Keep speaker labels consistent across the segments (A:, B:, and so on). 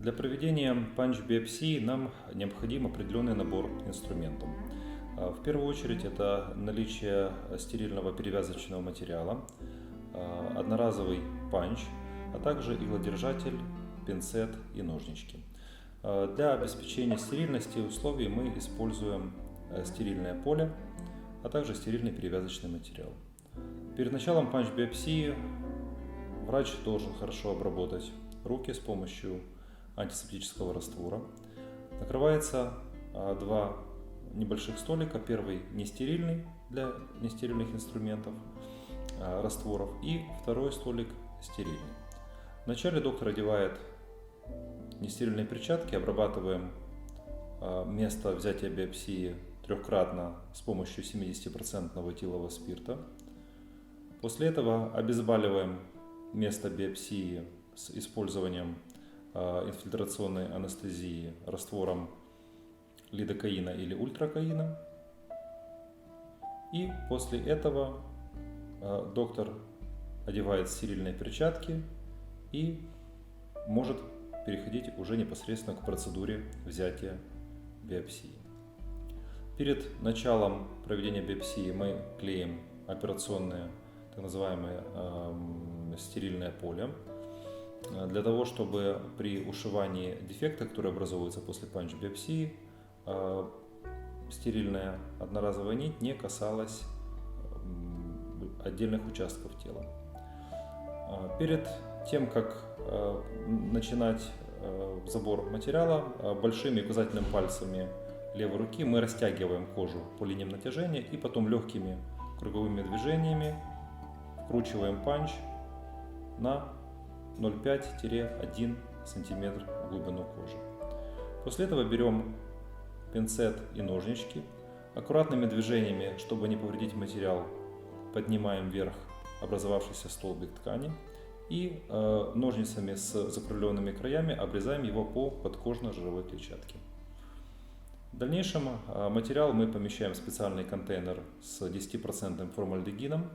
A: Для проведения панч-биопсии нам необходим определенный набор инструментов. А, В первую очередь это наличие стерильного перевязочного материала, а, одноразовый панч, а также иглодержатель, пинцет и ножнички. А, Для обеспечения стерильности условий мы используем стерильное поле, а также стерильный перевязочный материал. Перед началом панч-биопсии врач должен хорошо обработать руки с помощью антисептического раствора. Накрывается а, два небольших столика. Первый не стерильный для нестерильных инструментов, а, растворов, и второй столик стерильный. Вначале доктор одевает нестерильные перчатки, обрабатываем а, место взятия биопсии трехкратно с помощью 70% этилового спирта. После этого обезболиваем место биопсии с использованием инфильтрационной анестезии раствором лидокаина или ультракаина. И после этого а, доктор одевает стерильные перчатки и может переходить уже непосредственно к процедуре взятия биопсии. Перед началом проведения биопсии мы клеим операционное так называемое эм, стерильное поле э, для того, чтобы при ушивании дефекта, который образовывается после панч-биопсии, э, стерильная одноразовая нить не касалась отдельных участков тела. Э, Перед тем, как э, начинать э, забор материала, э, большими указательными пальцами левой руки мы растягиваем кожу по линиям натяжения и потом легкими круговыми движениями вкручиваем панч на 0,5-1 см в глубину кожи. После этого берем пинцет и ножнички. Аккуратными движениями, чтобы не повредить материал, поднимаем вверх образовавшийся столбик ткани и э, ножницами с закругленными краями обрезаем его по подкожно-жировой клетчатке. В дальнейшем э, материал мы помещаем в специальный контейнер с 10% формальдегином,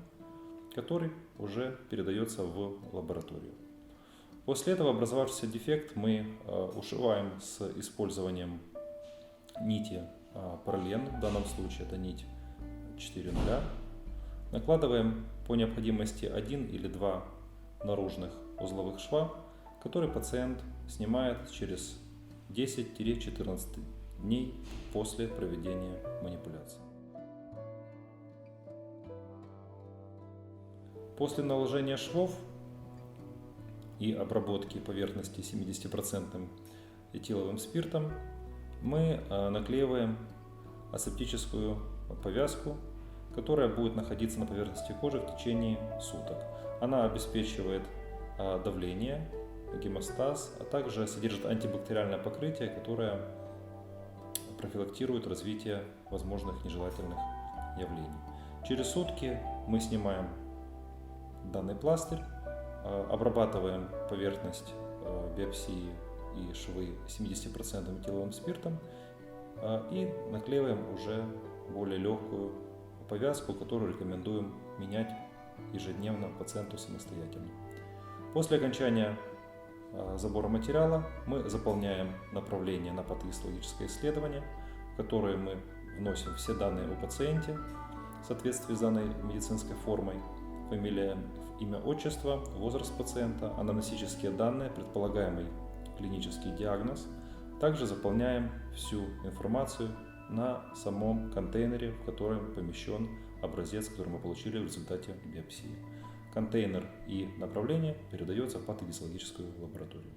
A: который уже передается в лабораторию. После этого образовавшийся дефект мы э, ушиваем с использованием нити э, пролен, в данном случае это нить 4.0. Накладываем по необходимости один или два наружных узловых шва, который пациент снимает через 10-14 дней после проведения манипуляции. После наложения швов и обработки поверхности 70% этиловым спиртом мы э, наклеиваем асептическую повязку, которая будет находиться на поверхности кожи в течение суток. Она обеспечивает э, давление, гемостаз, а также содержит антибактериальное покрытие, которое профилактирует развитие возможных нежелательных явлений. Через сутки мы снимаем данный пластырь, обрабатываем поверхность э, биопсии и швы 70% этиловым спиртом э, и наклеиваем уже более легкую повязку, которую рекомендуем менять ежедневно пациенту самостоятельно. После окончания забора материала мы заполняем направление на патогистологическое исследование, в которое мы вносим все данные о пациенте в соответствии с данной медицинской формой, фамилия, имя, отчество, возраст пациента, анамнестические данные, предполагаемый клинический диагноз. Также заполняем всю информацию на самом контейнере, в котором помещен образец, который мы получили в результате биопсии. Контейнер и направление передается в патогистологическую лабораторию.